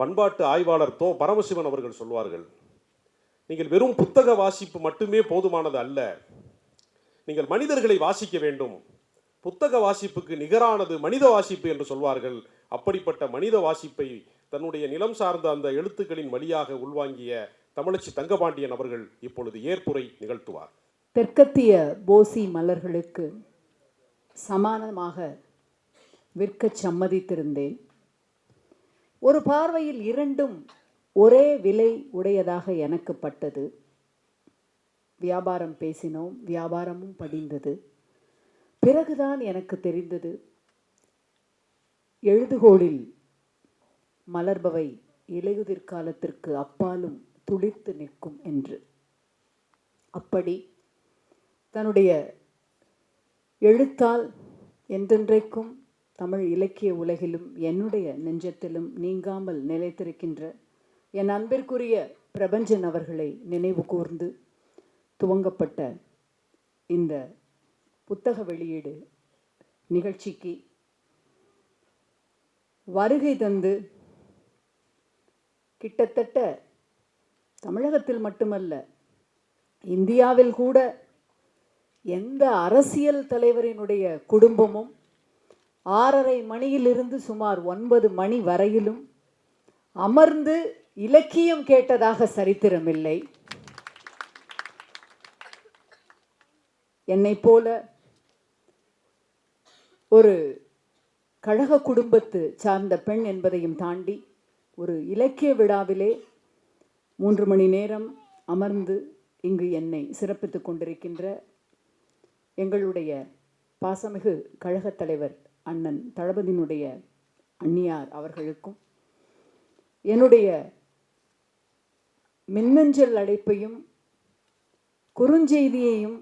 பண்பாட்டு ஆய்வாளர் தோ பரமசிவன் அவர்கள் சொல்வார்கள் நீங்கள் வெறும் புத்தக வாசிப்பு மட்டுமே போதுமானது அல்ல. நீங்கள் மனிதர்களை வாசிக்க வேண்டும். புத்தக வாசிப்புக்கு நிகரானது மனித வாசிப்பு என்று சொல்வார்கள். அப்படிப்பட்ட மனித வாசிப்பை தன்னுடைய நிலம் சார்ந்த அந்த எழுத்துக்களின் வழியாக உள்வாங்கிய தமிழச்சி தங்கபாண்டியன் அவர்கள் இப்பொழுது ஏற்புரை நிகழ்த்துவார். தெற்கத்திய போசி மலர்களுக்கு சமானமாக விற்க சம்மதித்திருந்தேன். ஒரு பார்வையில் இரண்டும் ஒரே விலை உடையதாக எனக்கு பட்டது வியாபாரம் பேசினோம் வியாபாரமும் படிந்தது. பிறகுதான் எனக்கு தெரிந்தது. எழுதுகோளில் மலர்பவை இலையுதிர் காலத்திற்கு அப்பாலும் துளிர்த்து நிற்கும் என்று. அப்படி தன்னுடைய எழுத்தால் என்றென்றைக்கும் தமிழ் இலக்கிய உலகிலும் என்னுடைய நெஞ்சத்திலும் நீங்காமல் நிலைத்திருக்கின்ற என் அன்பிற்குரிய பிரபஞ்சன் அவர்களை நினைவு கூர்ந்து துவங்கப்பட்ட இந்த புத்தக வெளியீடு நிகழ்ச்சிக்கு வருகை தந்து கிட்டத்தட்ட தமிழகத்தில் மட்டுமல்ல இந்தியாவில் கூட எந்த அரசியல் தலைவரினுடைய குடும்பமும் ஆறரை மணியிலிருந்து சுமார் ஒன்பது மணி வரையிலும் அமர்ந்து இலக்கியம் கேட்டதாக சரித்திரமில்லை. என்னைப் போல ஒரு கழக குடும்பத்து சார்ந்த பெண் என்பதையும் தாண்டி ஒரு இலக்கிய விழாவிலே மூன்று மணி நேரம் அமர்ந்து இங்கு என்னை சிறப்பித்துக் கொண்டிருக்கின்ற எங்களுடைய பாசமிகு கழகத் தலைவர் அண்ணன் தளபதியினுடைய அந்நியார் அவர்களுக்கும் என்னுடைய மின்னஞ்சல் அழைப்பையும் குறுஞ்செய்தியையும்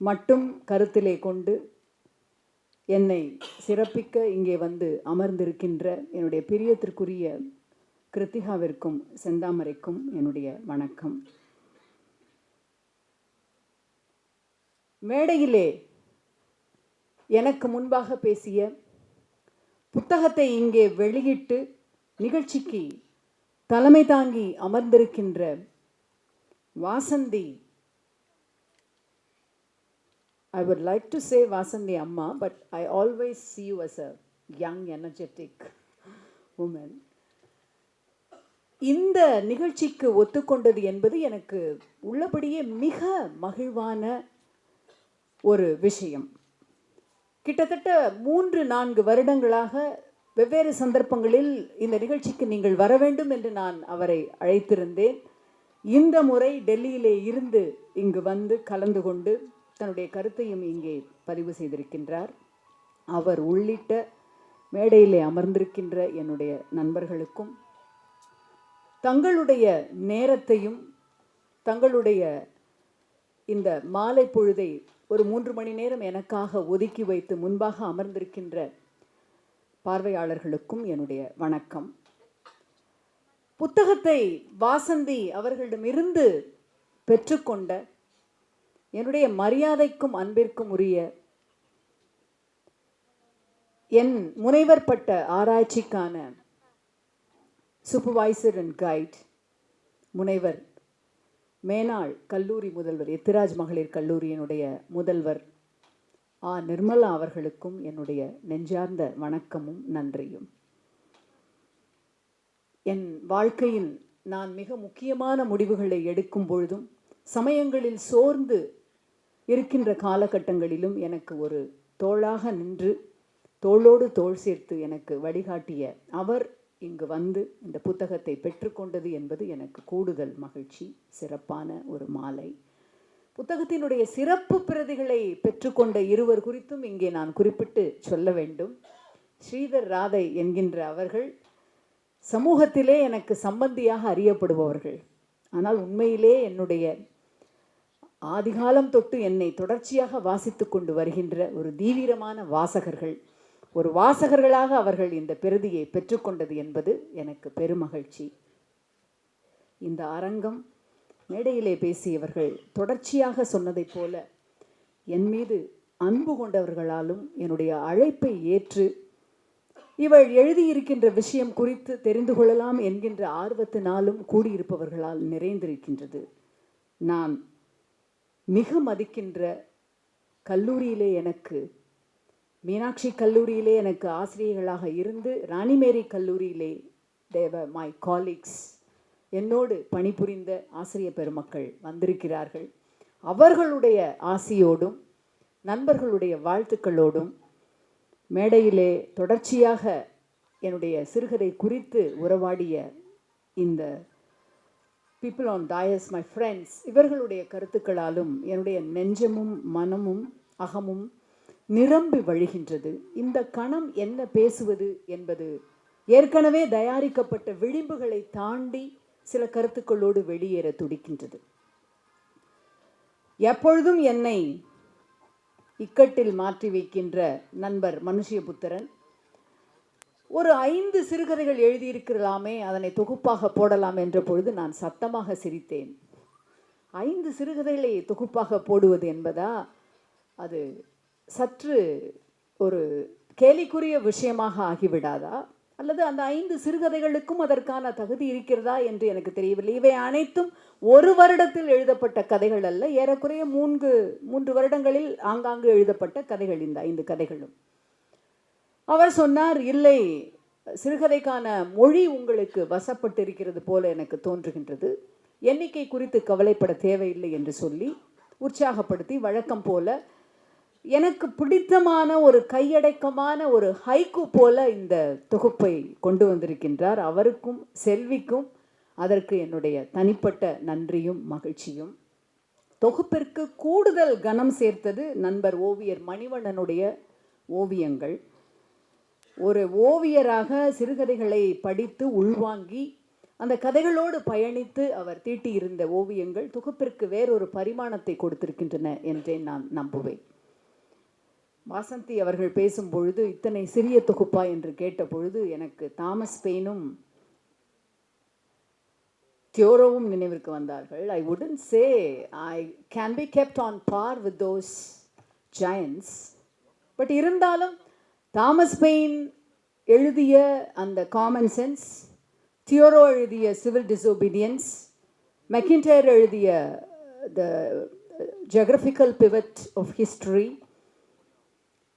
மட்டும் கருத்திலே கொண்டு என்னை சிறப்பிக்க இங்கே வந்து அமர்ந்திருக்கின்ற என்னுடைய பிரியத்திற்குரிய கிருத்திகாவிற்கும் செந்தாமரைக்கும் என்னுடைய வணக்கம். மேடையிலே எனக்கு முன்பாக பேசிய புத்தகத்தை இங்கே வெளியிட்டு நிகழ்ச்சிக்கு தலைமை தாங்கி அமர்ந்திருக்கின்ற Vasanthi. I would like to say Vasanthi அம்மா but I always see you as a young energetic woman இந்த நிகழ்ச்சிக்கு ஒத்துக்கொண்டது என்பது எனக்கு உள்ளபடியே மிக மகிழ்வான ஒரு விஷயம். கிட்டத்தட்ட மூன்று நான்கு வருடங்களாக வெவ்வேறு சந்தர்ப்பங்களில் இந்த நிகழ்ச்சிக்கு நீங்கள் வர வேண்டும் என்று நான் அவரை அழைத்திருந்தேன். இந்த முறை டெல்லியிலே இருந்து இங்கு வந்து கலந்து கொண்டு தன்னுடைய கருத்தையும் இங்கே பதிவு செய்திருக்கின்றார். அவர் உள்ளிட்ட மேடையிலே அமர்ந்திருக்கின்ற என்னுடைய நண்பர்களுக்கும் தங்களுடைய நேரத்தையும் தங்களுடைய இந்த மாலை பொழுதை ஒரு மூன்று மணி நேரம் எனக்காக ஒதுக்கி வைத்து முன்பாக அமர்ந்திருக்கின்ற பார்வையாளர்களுக்கும் என்னுடைய வணக்கம். புத்தகத்தை வாசந்தி அவர்களிடமிருந்து பெற்றுக்கொண்ட என்னுடைய மரியாதைக்கும் அன்பிற்கும் உரிய என் முனைவர் பட்ட ஆராய்ச்சிக்கான சூப்பர்வைசர் அண்ட் கைட் முனைவர் மேனாள் கல்லூரி முதல்வர் எத்திராஜ் மகளிர் கல்லூரியினுடைய முதல்வர் ஆ. நிர்மலா அவர்களுக்கும் என்னுடைய நெஞ்சார்ந்த வணக்கமும் நன்றியும். என் வாழ்க்கையில் நான் மிக முக்கியமான முடிவுகளை எடுக்கும் பொழுதும் சமயங்களில் சோர்ந்து இருக்கின்ற காலகட்டங்களிலும் எனக்கு ஒரு தோளாக நின்று தோளோடு தோள் சேர்த்து எனக்கு வழிகாட்டிய அவர் இங்கு வந்து இந்த புத்தகத்தை பெற்றுக்கொண்டது என்பது எனக்கு கூடுதல் மகிழ்ச்சி சிறப்பான ஒரு மாலை. புத்தகத்தினுடைய சிறப்பு பிரதிகளை பெற்றுக்கொண்ட இருவர் குறித்தும் இங்கே நான் குறிப்பிட்டு சொல்ல வேண்டும். ஸ்ரீதர் ராதை என்கின்ற அவர்கள் சமூகத்திலே எனக்கு சம்பந்தியாக அறியப்படுபவர்கள். ஆனால் உண்மையிலே என்னுடைய ஆதிகாலம் தொட்டு என்னை தொடர்ச்சியாக வாசித்து கொண்டு வருகின்ற ஒரு தீவிரமான வாசகர்கள். ஒரு வாசகர்களாக அவர்கள் இந்த பிரதியை பெற்றுக்கொண்டது என்பது எனக்கு பெருமகிழ்ச்சி. இந்த அரங்கம் மேடையிலே பேசியவர்கள் தொடர்ச்சியாக சொன்னதைப் போல என் மீது அன்பு கொண்டவர்களாலும் என்னுடைய அழைப்பை ஏற்று இவள் எழுதியிருக்கின்ற விஷயம் குறித்து தெரிந்து கொள்ளலாம் என்கின்ற ஆர்வத்தினாலும் கூடியிருப்பவர்களால் நிறைந்திருக்கின்றது. நான் மிக மதிக்கின்ற கல்லூரியிலே எனக்கு மீனாட்சி கல்லூரியிலே எனக்கு ஆசிரியர்களாக இருந்து ராணிமேரி கல்லூரியிலே தேவ மை காலீக்ஸ் என்னோடு பணிபுரிந்த ஆசிரிய பெருமக்கள் வந்திருக்கிறார்கள். அவர்களுடைய ஆசியோடும் நண்பர்களுடைய வாழ்த்துக்களோடும் மேடையிலே தொடர்ச்சியாக என்னுடைய சிறுகதை குறித்து உறவாடிய இந்த people on dais my friends இவர்களுடைய கருத்துக்களாலும் என்னுடைய நெஞ்சமும் மனமும் அகமும் நிரம்பி வழிகின்றது. இந்த கணம் என்ன பேசுவது என்பது ஏற்கனவே தயாரிக்கப்பட்ட விளிம்புகளை தாண்டி சில கருத்துக்களோடு வெளியேற துடிக்கின்றது. எப்பொழுதும் என்னை இக்கட்டில் மாற்றி வைக்கின்ற நண்பர் மனுஷியபுத்திரன் ஒரு ஐந்து சிறுகதைகள் எழுதியிருக்கலாமே அதனை தொகுப்பாக போடலாம் என்ற பொழுது நான் சத்தமாக சிரித்தேன். ஐந்து சிறுகதைகளை தொகுப்பாக போடுவது என்பதா? அது சற்று ஒரு கேலிக்குரிய விஷயமாக ஆகிவிடாதா? அல்லது அந்த ஐந்து சிறுகதைகளுக்கும் அதற்கான தகுதி இருக்கிறதா என்று எனக்கு தெரியவில்லை. இவை அனைத்தும் ஒரு வருடத்தில் எழுதப்பட்ட கதைகள் அல்ல. ஏறக்குறைய மூன்று மூன்று வருடங்களில் ஆங்காங்கு எழுதப்பட்ட கதைகள் இந்த ஐந்து கதைகளும். அவர் சொன்னார் இல்லை சிறுகதைக்கான மொழி உங்களுக்கு வசப்பட்டிருக்கிறது போல எனக்கு தோன்றுகின்றது. எண்ணிக்கை குறித்து கவலைப்பட தேவையில்லை என்று சொல்லி உற்சாகப்படுத்தி வழக்கம் போல எனக்கு பிடித்தமான ஒரு கையடக்கமான ஒரு ஹைக்கு போல இந்த தொகுப்பை கொண்டு வந்திருக்கின்றார். அவருக்கும் செல்விக்கும் அதற்கு என்னுடைய தனிப்பட்ட நன்றியும் மகிழ்ச்சியும். தொகுப்பிற்கு கூடுதல் கனம் சேர்த்தது நண்பர் ஓவியர் மணிவண்ணனுடைய ஓவியங்கள். ஒரு ஓவியராக சிறுகதைகளை படித்து உள்வாங்கி அந்த கதைகளோடு பயணித்து அவர் தீட்டியிருந்த ஓவியங்கள் தொகுப்பிற்கு வேறொரு பரிமாணத்தை கொடுத்திருக்கின்றன என்றே நான் நம்புவேன். வாசந்தி அவர்கள் பேசும் பொழுது இத்தனை சிறிய தொகுப்பா? என்று கேட்ட பொழுது எனக்கு தாமஸ் பெயினும் தியோரோவும் நினைவிற்கு வந்தார்கள். I would say I can be kept on par with those giants but இருந்தாலும் தாமஸ் பெயின் எழுதிய அந்த காமன் சென்ஸ் தியோரோ எழுதிய சிவில் டிசோபீடியன்ஸ் மெக்கின்டேர் எழுதிய the geographical pivot of history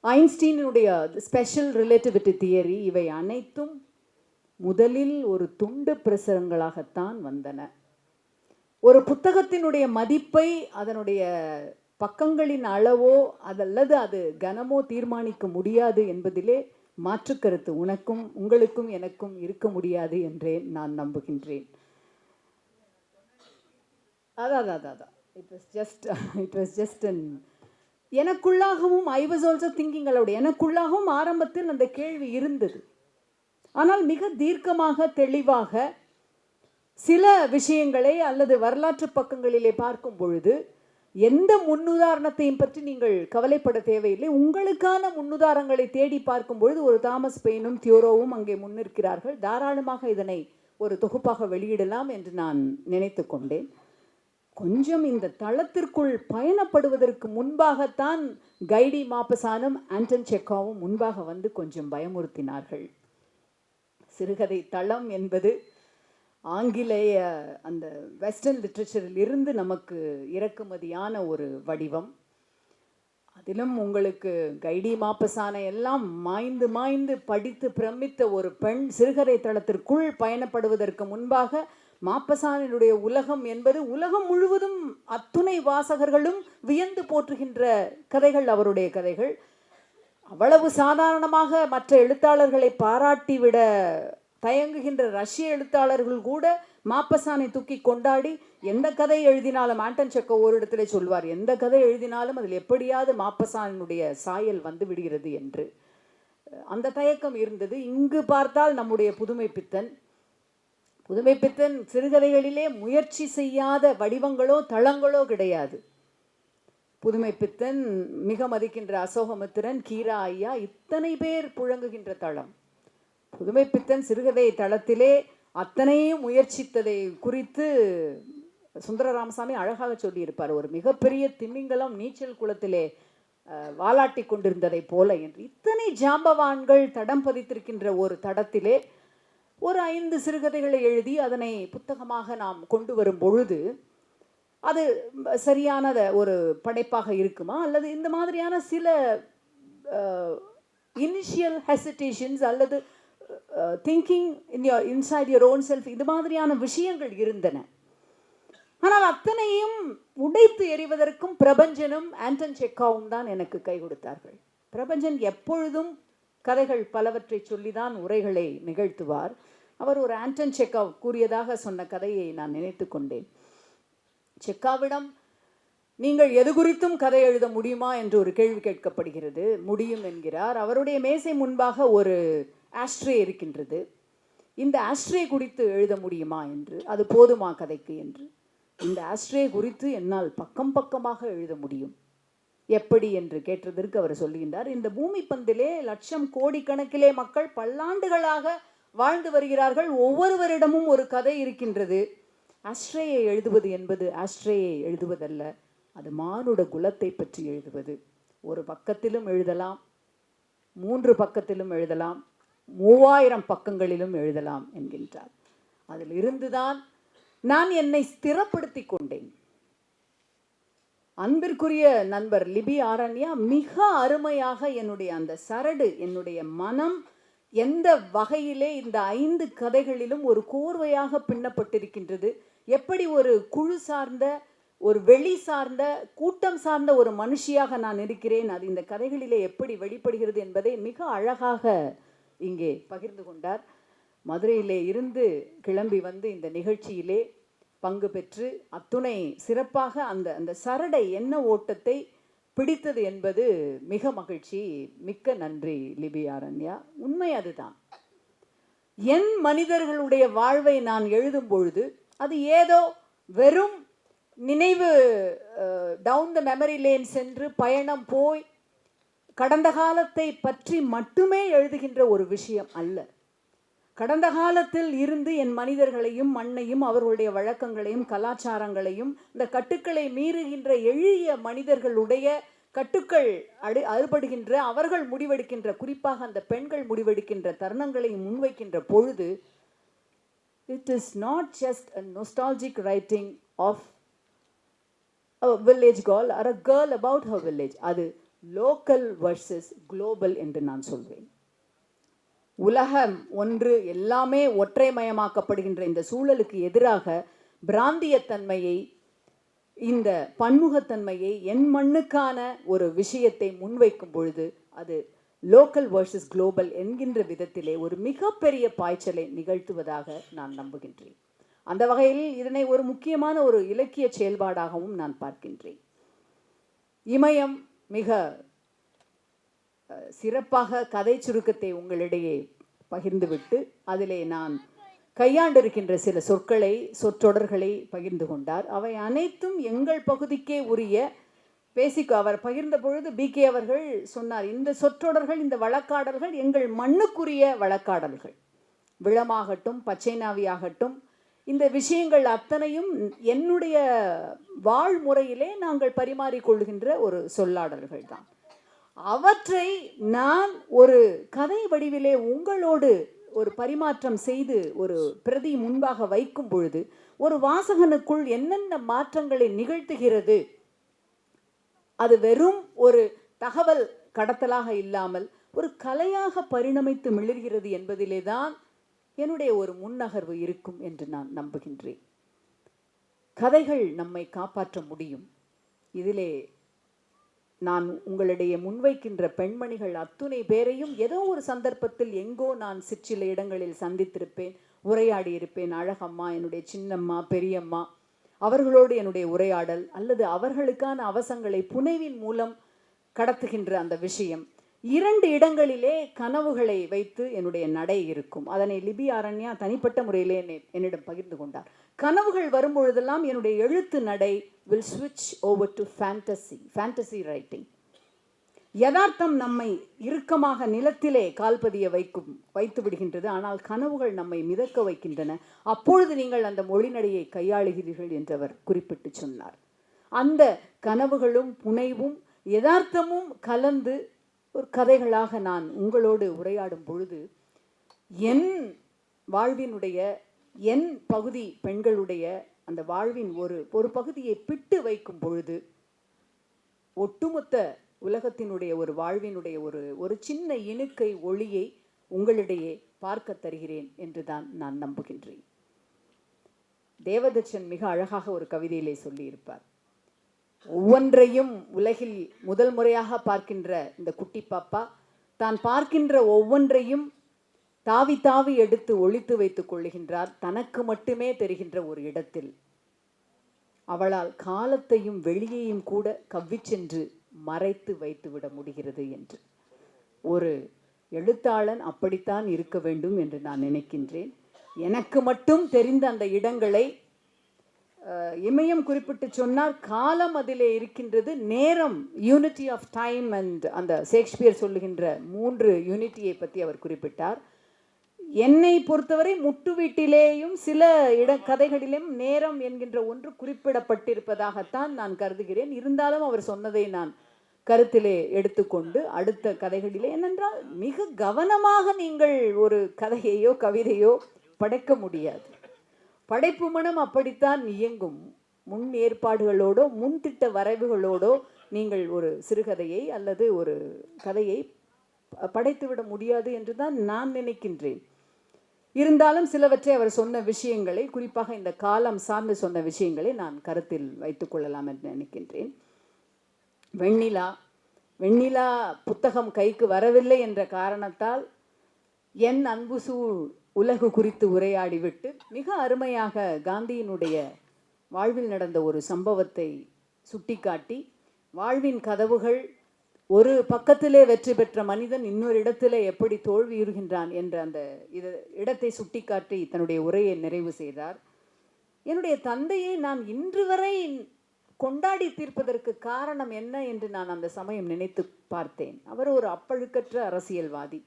ஐன்ஸ்டீனுடைய special relativity theory இவை அனைத்தும் முதலில் ஒரு துண்டு பிரசுரங்களாகத்தான் வந்தன. ஒரு புத்தகத்தினுடைய மதிப்பை அதனுடைய பக்கங்களின் அளவோ அதல்லது அது கனமோ தீர்மானிக்க முடியாது என்பதிலே மாற்றுக்கருத்து உனக்கும் உங்களுக்கும் எனக்கும் இருக்க முடியாது என்றே நான் நம்புகின்றேன். அதான் அதான் அதான், அதான் it was just it was just an எனக்குள்ளாகவும் I was also thinking aloud எனக்குள்ளாகவும் ஆரம்பத்தில் அந்த கேள்வி இருந்தது. ஆனால் மிக தீர்க்கமாக தெளிவாக சில விஷயங்களை அல்லது வரலாற்று பக்கங்களிலே பார்க்கும் பொழுது எந்த முன்னுதாரணத்தையும் பற்றி நீங்கள் கவலைப்பட தேவையில்லை. உங்களுக்கான முன்னுதாரணங்களை தேடி பார்க்கும் பொழுது ஒரு தாமஸ் பெயினும் தியோரோவும் அங்கே முன்னிற்கிறார்கள். தாராளமாக இதனை ஒரு தொகுப்பாக வெளியிடலாம் என்று நான் நினைத்து கொண்டேன். கொஞ்சம் இந்த தளத்திற்குள் பயணப்படுவதற்கு முன்பாகத்தான் கைடி மாப்பசானும் ஆண்டன் செக்காவும் முன்பாக வந்து கொஞ்சம் பயமுறுத்தினார்கள். சிறுகதை தளம் என்பது ஆங்கிலேய அந்த வெஸ்டர்ன் லிட்ரேச்சரில் இருந்து நமக்கு இறக்குமதியான ஒரு வடிவம். அதிலும் உங்களுக்கு கைடி மாப்பசானை எல்லாம் மாய்ந்து மாய்ந்து படித்து பிரமித்த ஒரு பெண் சிறுகதை தளத்திற்குள் பயணப்படுவதற்கு முன்பாக மாப்பசானினுடைய உலகம் என்பது உலகம் முழுவதும் அத்துணை வாசகர்களும் வியந்து போற்றுகின்ற கதைகள் அவருடைய கதைகள். அவ்வளவு சாதாரணமாக மற்ற எழுத்தாளர்களை பாராட்டிவிட தயங்குகின்ற ரஷ்ய எழுத்தாளர்கள் கூட மாப்பசானை தூக்கி கொண்டாடி எந்த கதை எழுதினாலும் ஆண்டன் செக்கோ ஒரு இடத்துல சொல்வார் எந்த கதை எழுதினாலும் அதில் எப்படியாவது மாப்பசானினுடைய சாயல் வந்து விடுகிறது என்று. அந்த தயக்கம் இருந்தது. இங்கு பார்த்தால் நம்முடைய புதுமை பித்தன் புதுமை பித்தன் சிறுகதைகளிலே முயற்சி செய்யாத வடிவங்களோ தளங்களோ கிடையாது. புதுமை பித்தன் மிக மதிக்கின்ற அசோகமித்திரன் கீரா ஐயா இத்தனை பேர் புழங்குகின்ற தளம். புதுமை பித்தன் சிறுகதை தளத்திலே அத்தனையும் முயற்சித்ததை குறித்து சுந்தர ராமசாமி அழகாக சொல்லியிருப்பார். ஒரு மிகப்பெரிய திமிங்கலம் நீச்சல் குளத்திலே வாலாட்டி வாலாட்டிக் கொண்டிருந்ததைப் போல என்று. இத்தனை ஜாம்பவான்கள் தடம் பதித்திருக்கின்ற ஒரு தடத்திலே ஒரு ஐந்து சிறுகதைகளை எழுதி அதனை புத்தகமாக நாம் கொண்டு வரும் பொழுது அது சரியான ஒரு படைப்பாக இருக்குமா? அல்லது இந்த மாதிரியான சில இனிஷியல் ஹெசிடேஷன்ஸ் அல்லது thinking in your inside your own self இது மாதிரியான விஷயங்கள் இருந்தன. ஆனால் அத்தனையும் உடைத்து எறிவதற்கும் பிரபஞ்சனும் ஆண்டன் செக்காவும் தான் எனக்கு கை கொடுத்தார்கள். பிரபஞ்சன் எப்பொழுதும் கதைகள் பலவற்றை சொல்லிதான் உரைகளை நிகழ்த்துவார். அவர் ஒரு ஆண்டன் செக்காவ் கூறியதாக சொன்ன கதையை நான் நினைத்து கொண்டேன். செக்காவிடம் நீங்கள் எது குறித்தும் கதை எழுத முடியுமா? என்று ஒரு கேள்வி கேட்கப்படுகிறது. முடியும் என்கிறார். அவருடைய மேசை முன்பாக ஒரு ஆஸ்ட்ரே இருக்கின்றது. இந்த ஆஸ்ட்ரே குறித்து எழுத முடியுமா என்று அது போதுமா கதைக்கு? என்று. இந்த ஆஸ்ட்ரே குறித்து என்னால் பக்கம் பக்கமாக எழுத முடியும். எப்படி? என்று கேட்டதற்கு அவர் சொல்லுகின்றார் இந்த பூமி பந்திலே லட்சம் கோடிக்கணக்கிலே மக்கள் பல்லாண்டுகளாக வாழ்ந்து வருகிறார்கள். ஒவ்வொருவரிடமும் ஒரு கதை இருக்கின்றது. ஆஸ்ட்ரேயை எழுதுவது என்பது ஆஸ்ட்ரேயை எழுதுவதல்ல. அது மானுட குலத்தை பற்றி எழுதுவது. ஒரு பக்கத்திலும் எழுதலாம் மூன்று பக்கத்திலும் எழுதலாம் மூவாயிரம் பக்கங்களிலும் எழுதலாம் என்கின்றார். அதில் இருந்துதான் நான் என்னை ஸ்திரப்படுத்திக் கொண்டேன். அன்பிற்குரிய நண்பர் லிபி ஆரண்யா மிக அருமையாக என்னுடைய அந்த சரடு என்னுடைய மனம் எந்த வகையிலே இந்த ஐந்து கதைகளிலும் ஒரு கோர்வையாக பின்னப்பட்டிருக்கின்றது? எப்படி ஒரு குழு சார்ந்த ஒரு வெளி சார்ந்த கூட்டம் சார்ந்த ஒரு மனுஷியாக நான் இருக்கிறேன் அது இந்த கதைகளிலே எப்படி வெளிப்படுகிறது என்பதை மிக அழகாக இங்கே பகிர்ந்து கொண்டார். மதுரையிலே இருந்து கிளம்பி வந்து இந்த நிகழ்ச்சியிலே பங்கு பெற்று அத்துணை சிறப்பாக அந்த அந்த சரடை என்ன ஓட்டத்தை பிடித்தது என்பது மிக மகிழ்ச்சி மிக்க நன்றி லிபி அரண்யா உண்மை அதுதான். என் மனிதர்களுடைய வாழ்வை நான் எழுதும் பொழுது அது ஏதோ வெறும் நினைவு டவுன் த மெமரி லேன் சென்று பயணம் போய் கடந்த காலத்தை பற்றி மட்டுமே எழுதுகின்ற ஒரு விஷயம் அல்ல. கடந்த காலத்தில் இருந்து என் மனிதர்களையும் மண்ணையும் அவர்களுடைய வழக்கங்களையும் கலாச்சாரங்களையும் இந்த கட்டுக்களை மீறுகின்ற எளிய மனிதர்களுடைய கட்டுக்கள் அடு அறுபடுகின்ற அவர்கள் முடிவெடுக்கின்ற குறிப்பாக அந்த பெண்கள் முடிவெடுக்கின்ற தருணங்களை முன்வைக்கின்ற பொழுது it is not just a nostalgic writing of village girl or a girl about her village அது லோக்கல் வர்சஸ் குளோபல் என்று நான் சொல்வேன். உலகம் ஒன்று எல்லாமே ஒற்றைமயமாக்கப்படுகின்ற இந்த சூழலுக்கு எதிராக பிராந்தியத்தன்மையை இந்த பன்முகத்தன்மையை என் மண்ணுக்கான ஒரு விஷயத்தை முன்வைக்கும் பொழுது அது லோக்கல் வர்சஸ் குளோபல் என்கின்ற விதத்திலே ஒரு மிகப்பெரிய பாய்ச்சலை நிகழ்த்துவதாக நான் நம்புகின்றேன். அந்த வகையில் இதனை ஒரு முக்கியமான ஒரு இலக்கிய செயல்பாடாகவும் நான் பார்க்கின்றேன். இமயம் மிக சிறப்பாக கதை சுருக்கத்தை உங்களிடையே பகிர்ந்துவிட்டு அதிலே நான் கையாண்டிருக்கின்ற சில சொற்களை சொற்றொடர்களை பகிர்ந்து கொண்டார். அவை அனைத்தும் எங்கள் பகுதிக்கே உரிய பேசிக்கோ அவர் பகிர்ந்த பொழுது பிகே அவர்கள் சொன்னார் இந்த சொற்றொடர்கள் இந்த வழக்காடல்கள் எங்கள் மண்ணுக்குரிய வழக்காடல்கள். விளமாகட்டும் பச்சை நாவியாகட்டும் இந்த விஷயங்கள் அத்தனையும் என்னுடைய வாழ்முறையிலே நாங்கள் பரிமாறிக்கொள்கின்ற ஒரு சொல்லாடல்கள் தான் அவற்றை நான் ஒரு கதை வடிவிலே உங்களோடு ஒரு பரிமாற்றம் செய்து ஒரு பிரதி முன்பாக வைக்கும் பொழுது ஒரு வாசகனுக்குள் என்னென்ன மாற்றங்களை நிகழ்த்துகிறது? அது வெறும் ஒரு தகவல் கடத்தலாக இல்லாமல் ஒரு கலையாக பரிணமித்து மிளர்கிறது என்பதிலே தான் என்னுடைய ஒரு முன்னகர்வு இருக்கும் என்று நான் நம்புகின்றேன். கதைகள் நம்மை காப்பாற்ற முடியும். இதிலே நான் உங்களிடையே முன்வைக்கின்ற பெண்மணிகள் அத்துணை பேரையும் ஏதோ ஒரு சந்தர்ப்பத்தில் எங்கோ நான் சிற்சில இடங்களில் சந்தித்திருப்பேன் உரையாடி இருப்பேன். அழகம்மா என்னுடைய சின்னம்மா பெரியம்மா அவர்களோடு என்னுடைய உரையாடல் அல்லது அவர்களுக்கான அவசங்களை புனைவின் மூலம் கடத்துகின்ற அந்த விஷயம். இரண்டு இடங்களிலே கனவுகளை வைத்து என்னுடைய நடை இருக்கும். அதனை லிபி அரண்யா தனிப்பட்ட முறையிலே என்னிடம் பகிர்ந்து கொண்டார். கனவுகள் வரும்பொழுதெல்லாம் என்னுடைய எழுத்து நடை வில் ஸ்விட்ச் over to fantasy fantasy writing யதார்த்தம் நம்மை இறுக்கமாக நிலத்திலே கால்பதிய வைக்கும் வைத்து விடுகின்றது. ஆனால் கனவுகள் நம்மை மிதக்க வைக்கின்றன. அப்பொழுது நீங்கள் அந்த மொழிநடையை கையாளுகிறீர்கள் என்றவர் குறிப்பிட்டு சொன்னார். அந்த கனவுகளும் புனைவும் யதார்த்தமும் கலந்து ஒரு கதைகளாக நான் உங்களோடு உரையாடும் பொழுது என் வாழ்வினுடைய என் பகுதி பெண்களுடைய அந்த வாழ்வின் ஒரு ஒரு பகுதியை பிட்டு வைக்கும் பொழுது ஒட்டுமொத்த உலகத்தினுடைய ஒரு வாழ்வினுடைய ஒரு ஒரு சின்ன இணுக்கை ஒளியை உங்களிடையே பார்க்க தருகிறேன் என்று தான் நான் நம்புகின்றேன். தேவதச்சன் மிக அழகாக ஒரு கவிதையிலே சொல்லியிருப்பார். ஒவ்வொன்றையும் உலகில் முதல் முறையாக பார்க்கின்ற இந்த குட்டி பாப்பா தான் பார்க்கின்ற ஒவ்வொன்றையும் தாவி தாவி எடுத்து ஒழித்து வைத்துக் கொள்ளுகின்றார். தனக்கு மட்டுமே தெரிகின்ற ஒரு இடத்தில். அவளால் காலத்தையும் வெளியையும் கூட கவ்வி சென்று மறைத்து வைத்துவிட முடிகிறது என்று. ஒரு எழுத்தாளன் அப்படித்தான் இருக்க வேண்டும் என்று நான் நினைக்கின்றேன். எனக்கு மட்டும் தெரிந்த அந்த இடங்களை இமயம் குறிப்பிட்டு சொன்னார் காலம் அதிலே இருக்கின்றது நேரம் யூனிட்டி ஆஃப் டைம் அண்ட் அந்த ஷேக்ஸ்பியர் சொல்லுகின்ற மூன்று யூனிட்டியை பற்றி அவர் குறிப்பிட்டார். என்னை பொறுத்தவரை முட்டு வீட்டிலேயும் சில இட கதைகளிலும் நேரம் என்கின்ற ஒன்று குறிப்பிடப்பட்டிருப்பதாகத்தான் நான் கருதுகிறேன். இருந்தாலும் அவர் சொன்னதை நான் கருத்திலே எடுத்துக்கொண்டு அடுத்த கதைகளிலே ஏனென்றால் மிக கவனமாக நீங்கள் ஒரு கதையையோ கவிதையோ படைக்க முடியாது. படைப்பு மனம் அப்படித்தான் இயங்கும். முன் ஏற்பாடுகளோடோ முன்திட்ட வரைவுகளோடோ நீங்கள் ஒரு சிறுகதையை அல்லது ஒரு கதையை படைத்துவிட முடியாது என்று தான் நான் நினைக்கின்றேன். இருந்தாலும் சிலவற்றை அவர் சொன்ன விஷயங்களை குறிப்பாக இந்த காலம் சார்ந்து சொன்ன விஷயங்களை நான் கருத்தில் வைத்துக் கொள்ளலாம் என்று நினைக்கின்றேன். வெண்ணிலா வெண்ணிலா புத்தகம் கைக்கு வரவில்லை என்ற காரணத்தால் என் அன்பு சூழ் உலகு குறித்து உரையாடிவிட்டு மிக அருமையாக காந்தியினுடைய வாழ்வில் நடந்த ஒரு சம்பவத்தை சுட்டிக்காட்டி வாழ்வின் கதவுகள் ஒரு பக்கத்திலே வெற்றி பெற்ற மனிதன் இன்னொரு இடத்திலே எப்படி தோல்வியுறுகின்றான் என்ற அந்த இது இடத்தை சுட்டிக்காட்டி தன்னுடைய உரையை நிறைவு செய்தார். என்னுடைய தந்தையை நான் இன்று வரை கொண்டாடி தீர்ப்பதற்கு காரணம் என்ன என்று நான் அந்த சமயம் நினைத்து பார்த்தேன். அவர் ஒரு அப்பழுக்கற்ற அரசியல்வாதி.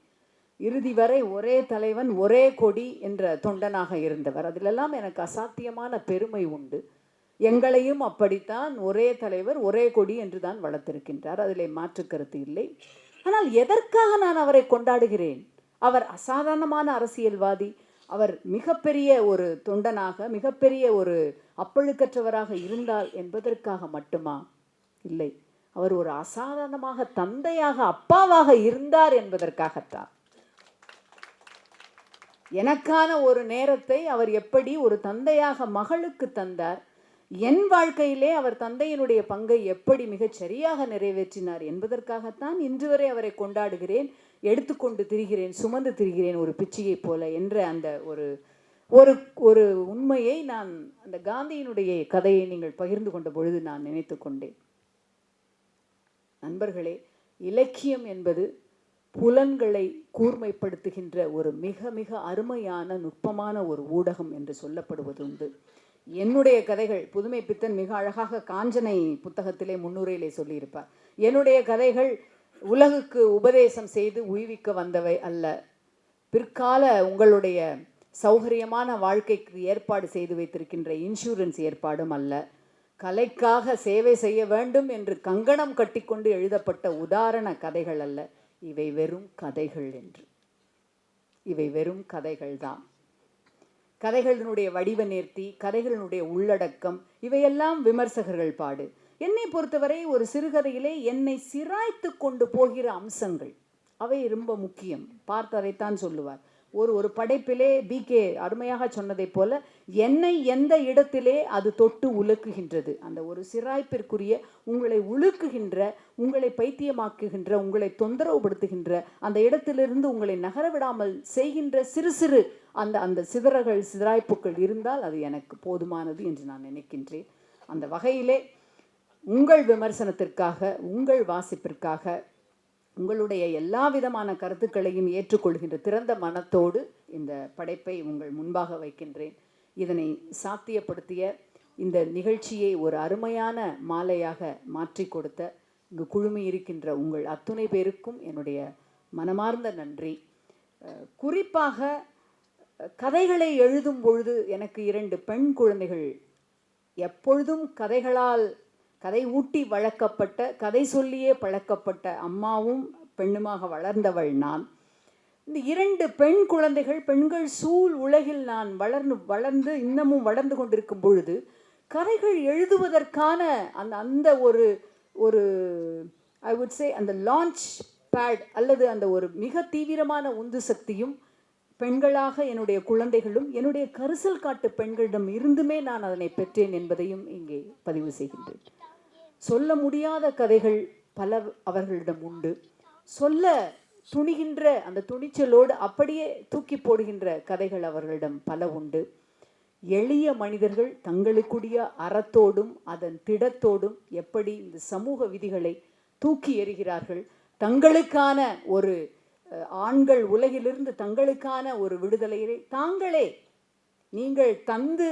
இறுதி வரை ஒரே தலைவன் ஒரே கொடி என்ற தொண்டனாக இருந்தவர். அதிலெல்லாம் எனக்கு அசாத்தியமான பெருமை உண்டு. எங்களையும் அப்படித்தான் ஒரே தலைவர் ஒரே கொடி என்று தான் வளர்த்திருக்கின்றார். அதிலே மாற்று கருத்து இல்லை. ஆனால் எதற்காக நான் அவரை கொண்டாடுகிறேன்? அவர் அசாதாரணமான அரசியல்வாதி. அவர் மிகப்பெரிய ஒரு தொண்டனாக மிகப்பெரிய ஒரு அப்பழுக்கற்றவராக இருந்தால் என்பதற்காக மட்டுமா? இல்லை. அவர் ஒரு அசாதாரணமாக தந்தையாக அப்பாவாக இருந்தார் என்பதற்காகத்தான். எனக்கான ஒரு நேரத்தை அவர் எப்படி ஒரு தந்தையாக மகளுக்கு தந்தார் என் வாழ்க்கையிலே அவர் தந்தையினுடைய பங்கை எப்படி மிகச் சரியாக நிறைவேற்றினார் என்பதற்காகத்தான் இன்று வரை அவரை கொண்டாடுகிறேன் எடுத்துக்கொண்டு திரிகிறேன் சுமந்து திரிகிறேன் ஒரு பிச்சையைப் போல என்ற அந்த ஒரு ஒரு ஒரு உண்மையை நான் அந்த காந்தியினுடைய கதையை நீங்கள் பகிர்ந்து கொண்ட பொழுது நான் நினைத்து கொண்டேன். நண்பர்களே இலக்கியம் என்பது புலன்களை கூர்மைப்படுத்துகின்ற ஒரு மிக மிக அருமையான நுட்பமான ஒரு ஊடகம் என்று சொல்லப்படுவது உண்டு. என்னுடைய கதைகள் புதுமை பித்தன் மிக அழகாக காஞ்சனை புத்தகத்திலே முன்னுரையிலே சொல்லியிருப்பார். என்னுடைய கதைகள் உலகுக்கு உபதேசம் செய்து உய்விக்க வந்தவை அல்ல. பிற்கால உங்களுடைய சௌகரியமான வாழ்க்கைக்கு ஏற்பாடு செய்து வைத்திருக்கின்ற இன்சூரன்ஸ் ஏற்பாடும் அல்ல. கலைக்காக சேவை செய்ய வேண்டும் என்று கங்கணம் கட்டிக்கொண்டு எழுதப்பட்ட உதாரண கதைகள் அல்ல. இவை வெறும் கதைகள் என்று. இவை வெறும் கதைகள்தான் கதைகளினுடைய வடிவ நேர்த்தி கதைகளினுடைய உள்ளடக்கம் இவையெல்லாம் விமர்சகர்கள் பாடு. என்னை பொறுத்தவரை ஒரு சிறுகதையிலே என்னை சிராய்த்து கொண்டு போகிற அம்சங்கள் அவை ரொம்ப முக்கியம். பார்த்ததைத்தான் சொல்லுவார். ஒரு ஒரு படைப்பிலே பிகே அருமையாக சொன்னதைப் போல என்னை எந்த இடத்திலே அது தொட்டு உலுக்குகின்றது. அந்த ஒரு சிராய்ப்பிற்குரிய உங்களை உழுக்குகின்ற உங்களை பைத்தியமாக்குகின்ற உங்களை தொந்தரவுபடுத்துகின்ற அந்த இடத்திலிருந்து உங்களை நகர விடாமல் செய்கின்ற சிறு சிறு அந்த அந்த சிதறகள் சிராய்ப்புகள் இருந்தால் அது எனக்கு போதுமானது என்று நான் நினைக்கின்றேன். அந்த வகையிலே உங்கள் விமர்சனத்திற்காக உங்கள் வாசிப்பிற்காக உங்களுடைய எல்லா விதமான கருத்துக்களையும் ஏற்றுக்கொள்கின்ற திறந்த மனத்தோடு இந்த படைப்பை உங்கள் முன்பாக வைக்கின்றேன். இதனை சாத்தியப்படுத்திய இந்த நிகழ்ச்சியை ஒரு அருமையான மாலையாக மாற்றி கொடுத்த இங்கு குழுமி இருக்கின்ற உங்கள் அத்துணை பேருக்கும் என்னுடைய மனமார்ந்த நன்றி. குறிப்பாக கதைகளை எழுதும் பொழுது எனக்கு இரண்டு பெண் குழந்தைகள் எப்பொழுதும் கதைகளால் கதை ஊட்டி வளர்க்கப்பட்ட கதை சொல்லியே பழக்கப்பட்ட அம்மாவும் பெண்ணுமாக வளர்ந்தவள் நான். இந்த இரண்டு பெண் குழந்தைகள் பெண்கள் சூழ் உலகில் நான் வளர்ந்து வளர்ந்து இன்னமும் வளர்ந்து கொண்டிருக்கும் பொழுது கதைகள் எழுதுவதற்கான அந்த அந்த ஒரு ஒரு ஐ வுட் சே அந்த லான்ச் பேட் அல்லது அந்த ஒரு மிக தீவிரமான உந்து சக்தியும் பெண்களாக என்னுடைய குழந்தைகளும் என்னுடைய கரிசல் காட்டு பெண்களிடம் இருந்துமே நான் அதனை பெற்றேன் என்பதையும் இங்கே பதிவு செய்கின்றேன். சொல்ல முடியாத கதைகள் பல அவர்களிடம் உண்டு. சொல்ல துணிகின்ற அந்த துணிச்சலோடு அப்படியே தூக்கி போடுகின்ற கதைகள் அவர்களிடம் பல உண்டு. எளிய மனிதர்கள் தங்களுக்குடிய அறத்தோடும் அதன் திடத்தோடும் எப்படி இந்த சமூக விதிகளை தூக்கி எறிகிறார்கள் தங்களுக்கான ஒரு அஹ், ஆண்கள் உலகிலிருந்து தங்களுக்கான ஒரு விடுதலையை தாங்களே நீங்கள் தந்து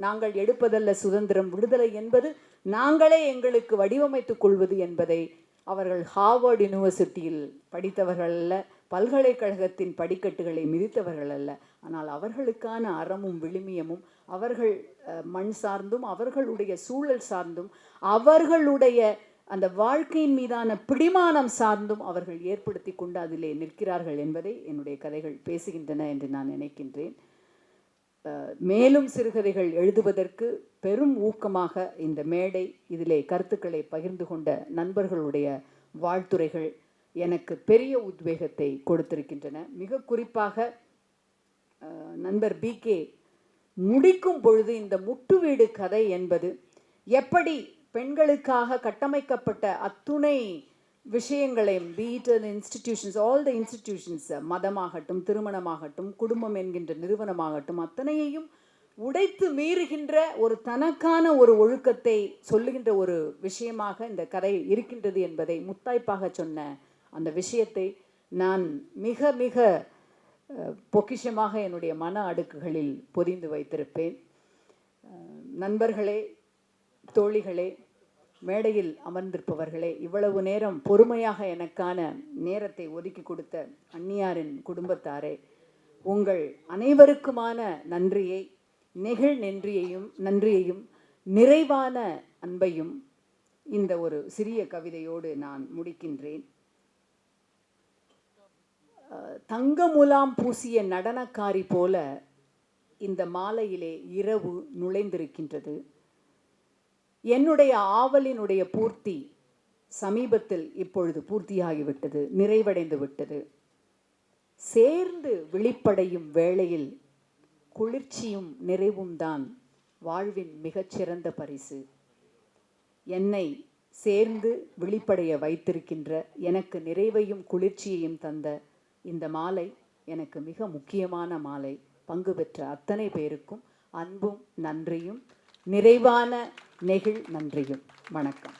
நாங்கள் எடுப்பதல்ல சுதந்திரம் விடுதலை என்பது நாங்களே எங்களுக்கு வடிவமைத்துக் கொள்வது என்பதை அவர்கள் ஹார்வர்ட் யூனிவர்சிட்டியில் படித்தவர்கள் அல்ல பல்கலைக்கழகத்தின் படிக்கட்டுகளை மிதித்தவர்கள் அல்ல. ஆனால் அவர்களுக்கான அறமும் விழுமியமும் அவர்கள் மண் சார்ந்தும் அவர்களுடைய சூழல் சார்ந்தும் அவர்களுடைய அந்த வாழ்க்கையின் மீதான பிடிமானம் சார்ந்தும் அவர்கள் ஏற்படுத்தி கொண்டு அதிலே நிற்கிறார்கள் என்பதை என்னுடைய கதைகள் பேசுகின்றன என்று நான் நினைக்கின்றேன். மேலும் சிறுகதைகள் எழுதுவதற்கு பெரும் ஊக்கமாக இந்த மேடை இதிலே கருத்துக்களை பகிர்ந்து கொண்ட நண்பர்களுடைய வாழ்த்துரைகள் எனக்கு பெரிய உத்வேகத்தை கொடுத்திருக்கின்றன. மிக குறிப்பாக நண்பர் நண்பர் பிகே முடிக்கும் பொழுது இந்த முட்டு வீடு கதை என்பது எப்படி பெண்களுக்காக கட்டமைக்கப்பட்ட அத்துணை விஷயங்களையும் பீட்டர் இன்ஸ்டிடியூஷன்ஸ் ஆல் த இன்ஸ்டிடியூஷன்ஸ் மதமாகட்டும் திருமணமாகட்டும் குடும்பம் என்கின்ற நிறுவனமாகட்டும் அத்தனையையும் உடைத்து மீறுகின்ற ஒரு தனக்கான ஒரு ஒழுக்கத்தை சொல்லுகின்ற ஒரு விஷயமாக இந்த கதை இருக்கின்றது என்பதை முத்தாய்ப்பாக சொன்ன அந்த விஷயத்தை நான் மிக மிக பொக்கிஷமாக என்னுடைய மன அடுக்குகளில் பொதிந்து வைத்திருப்பேன். நண்பர்களே தோழிகளே மேடையில் அமர்ந்திருப்பவர்களே இவ்வளவு நேரம் பொறுமையாக எனக்கான நேரத்தை ஒதுக்கி கொடுத்த அந்நியாரின் குடும்பத்தாரே உங்கள் அனைவருக்குமான நன்றியை நெகிழ் நன்றியையும் நன்றியையும் நிறைவான அன்பையும் இந்த ஒரு சிறிய கவிதையோடு நான் முடிக்கின்றேன். தங்க முலாம் பூசிய நடனக்காரி போல இந்த மாலையிலே இரவு நுழைந்திருக்கின்றது. என்னுடைய ஆவலினுடைய பூர்த்தி சமீபத்தில் இப்பொழுது பூர்த்தியாகிவிட்டது நிறைவடைந்து விட்டது. சேர்ந்து விழிப்படையும் வேளையில் குளிர்ச்சியும் நிறைவும் தான் வாழ்வின் மிகச்சிறந்த பரிசு. என்னை சேர்ந்து விழிப்படைய வைத்திருக்கின்ற எனக்கு நிறைவையும் குளிர்ச்சியையும் தந்த இந்த மாலை எனக்கு மிக முக்கியமான மாலை. பங்கு பெற்ற அத்தனை பேருக்கும் அன்பும் நன்றியும். நிறைவான நெகிழ் நன்றியும். வணக்கம்.